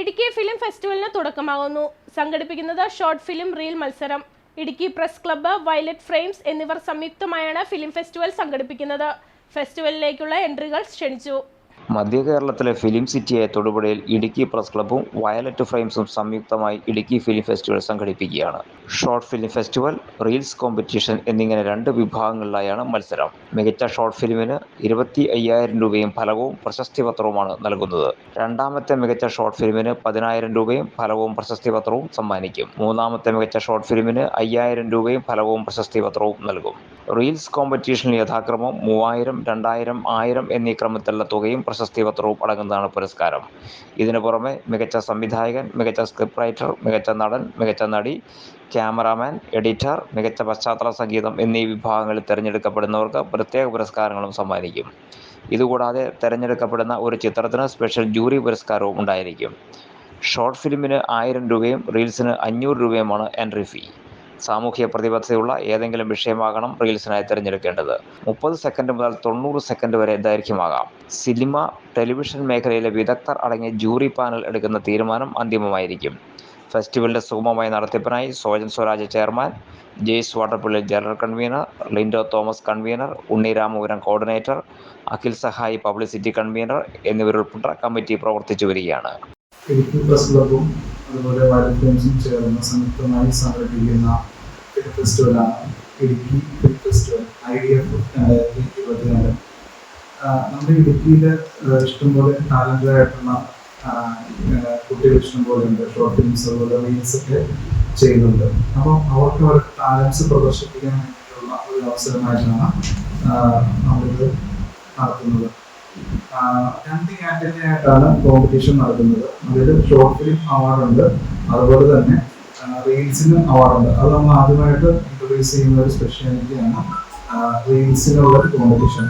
Idukki film ഫെസ്റ്റിവലിന് തുടക്കമാകുന്നു. സംഘടിപ്പിക്കുന്നത് short film reel മത്സരം. Idukki press club violet frames എന്നിവർ സംയുക്തമായാണ് ഫിലിം ഫെസ്റ്റിവൽ സംഘടിപ്പിക്കുന്നത്. ഫെസ്റ്റിവലിലേക്കുള്ള എൻട്രികൾ ക്ഷണിച്ചു. മധ്യ കേരളത്തിലെ ഫിലിം സിറ്റിയായ തൊടുപുഴയിൽ ഇടുക്കി പ്രസ് ക്ലബ്ബും വയലറ്റ് ഫ്രെയിംസും സംയുക്തമായി Idukki film festival സംഘടിപ്പിക്കുകയാണ്. Short film festival reels competition എന്നിങ്ങനെ രണ്ട് വിഭാഗങ്ങളിലായാണ് മത്സരം. മികച്ച ഷോർട്ട് ഫിലിമിന് ഇരുപത്തി അയ്യായിരം രൂപയും ഫലവും പ്രശസ്തി പത്രവുമാണ് നൽകുന്നത്. രണ്ടാമത്തെ മികച്ച ഷോർട്ട് ഫിലിമിന് പതിനായിരം രൂപയും ഫലവും പ്രശസ്തി പത്രവും സമ്മാനിക്കും. മൂന്നാമത്തെ മികച്ച ഷോർട്ട് ഫിലിമിന് അയ്യായിരം രൂപയും ഫലവും പ്രശസ്തി പത്രവും നൽകും. റീൽസ് കോമ്പറ്റീഷനിൽ യഥാക്രമം മൂവായിരം രണ്ടായിരം ആയിരം എന്നീ ക്രമത്തിലുള്ള തുകയും പ്രശസ്തി പത്രവും അടങ്ങുന്നതാണ് പുരസ്കാരം. ഇതിനു പുറമെ മികച്ച സംവിധായകൻ മികച്ച സ്ക്രിപ്റ്റ് റൈറ്റർ മികച്ച നടൻ മികച്ച നടി ക്യാമറാമാൻ എഡിറ്റർ മികച്ച പശ്ചാത്തല സംഗീതം എന്നീ വിഭാഗങ്ങളിൽ തിരഞ്ഞെടുക്കപ്പെടുന്നവർക്ക് പ്രത്യേക പുരസ്കാരങ്ങളും സമ്മാനിക്കും. ഇതുകൂടാതെ തിരഞ്ഞെടുക്കപ്പെടുന്ന ഒരു ചിത്രത്തിന് സ്പെഷ്യൽ ജൂറി പുരസ്കാരവും ഉണ്ടായിരിക്കും. ഷോർട്ട് ഫിലിമിന് ആയിരം രൂപയും റീൽസിന് അഞ്ഞൂറ് രൂപയുമാണ് എൻട്രി ഫീ. സാമൂഹ്യ പ്രതിബദ്ധതയുള്ള ഏതെങ്കിലും വിഷയമാകണം റീൽസിനായി തിരഞ്ഞെടുക്കേണ്ടത്. മുപ്പത് സെക്കൻഡ് മുതൽ തൊണ്ണൂറ് സെക്കൻഡ് വരെ ദൈർഘ്യമാകാം. സിനിമ ടെലിവിഷൻ മേഖലയിലെ വിദഗ്ധർ അടങ്ങിയ ജൂറി പാനൽ എടുക്കുന്ന തീരുമാനം അന്തിമമായിരിക്കും. ഫെസ്റ്റിവലിന്റെ സുഗമമായ നടത്തിപ്പിനായി Sojan Swaraj chairman Jais Vattarpulli general convener Lindo Thomas convener Unni Ramapuram coordinator Akhil സഹായി പബ്ലിസിറ്റി കൺവീനർ എന്നിവരുൾപ്പെട്ട കമ്മിറ്റി പ്രവർത്തിച്ചു വരികയാണ്. അതുപോലെ വയലറ്റ് ഫിലിംസും ചേർന്ന് സംയുക്തമായി സംഘടിപ്പിക്കുന്ന film ഫെസ്റ്റിവലാണ് Idukki film festival I D F രണ്ടായിരത്തി ഇരുപത്തിനാല് നമ്മുടെ ഇടുക്കിയിൽ ഇഷ്ടംപോലെ ടാലന്റഡ് ആയിട്ടുള്ള കുട്ടികൾ ഇഷ്ടംപോലെ ഉണ്ട്. ഷോർട്ട് ഫിലിംസ് അതുപോലെ റീൽസ് ഒക്കെ ചെയ്യുന്നുണ്ട്. അപ്പം അവർക്ക് അവരുടെ ടാലൻസ് പ്രദർശിപ്പിക്കാൻ വേണ്ടിയിട്ടുള്ള ഒരു അവസരമായിട്ടാണ് നമ്മളിത് നടത്തുന്നത്. രണ്ട് കാറ്റഗറി ആയിട്ടാണ് കോമ്പറ്റീഷൻ നടക്കുന്നത് അതായത് ഷോർട്ട് ഫിലിം അവാർഡുണ്ട് അതുപോലെ തന്നെ റീൽസിനും അവാർഡുണ്ട് അത് നമ്മൾ ആദ്യമായിട്ട് ഇൻട്രൊഡ്യൂസ് ചെയ്യുന്ന ഒരു സ്പെഷ്യാലിറ്റിയാണ് റീൽസിനുള്ള ഒരു കോമ്പറ്റീഷൻ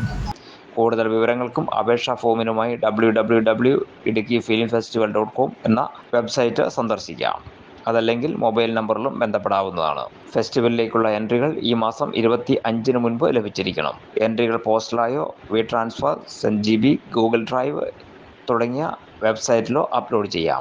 കൂടുതൽ വിവരങ്ങൾക്കും അപേക്ഷാ ഫോമിനുമായി W W W Idukki film festival dot com എന്ന വെബ്സൈറ്റ് സന്ദർശിക്കാം. അതല്ലെങ്കിൽ മൊബൈൽ നമ്പറിലും ബന്ധപ്പെടാവുന്നതാണ്. ഫെസ്റ്റിവലിലേക്കുള്ള എൻട്രികൾ ഈ മാസം ഇരുപത്തി അഞ്ചിന് മുൻപ് ലഭിച്ചിരിക്കണം. എൻട്രികൾ പോസ്റ്റലായോ we transfer send G B Google drive തുടങ്ങിയ വെബ്സൈറ്റിലോ അപ്ലോഡ് ചെയ്യാം.